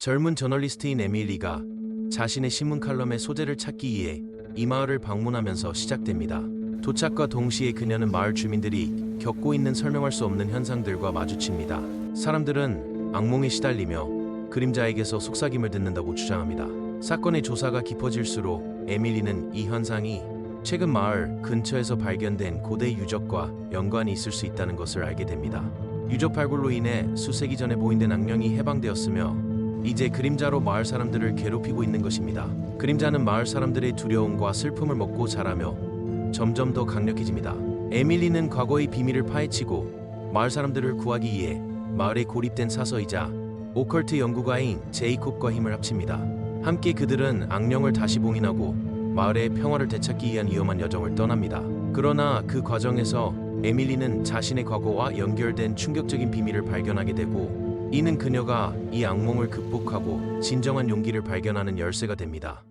젊은 저널리스트인 에밀리가 자신의 신문 칼럼의 소재를 찾기 위해 이 마을을 방문하면서 시작됩니다. 도착과 동시에 그녀는 마을 주민들이 겪고 있는 설명할 수 없는 현상들과 마주칩니다. 사람들은 악몽에 시달리며 그림자에게서 속삭임을 듣는다고 주장합니다. 사건의 조사가 깊어질수록 에밀리는 이 현상이 최근 마을 근처에서 발견된 고대 유적과 연관이 있을 수 있다는 것을 알게 됩니다. 유적 발굴로 인해 수세기 전에 보인된 악령이 해방되었으며 이제 그림자로 마을 사람들을 괴롭히고 있는 것입니다. 그림자는 마을 사람들의 두려움과 슬픔을 먹고 자라며 점점 더 강력해집니다. 에밀리는 과거의 비밀을 파헤치고 마을 사람들을 구하기 위해 마을에 고립된 사서이자 오컬트 연구가인 제이콥과 힘을 합칩니다. 함께 그들은 악령을 다시 봉인하고 마을의 평화를 되찾기 위한 위험한 여정을 떠납니다. 그러나 그 과정에서 에밀리는 자신의 과거와 연결된 충격적인 비밀을 발견하게 되고 이는 그녀가 이 악몽을 극복하고 진정한 용기를 발견하는 열쇠가 됩니다.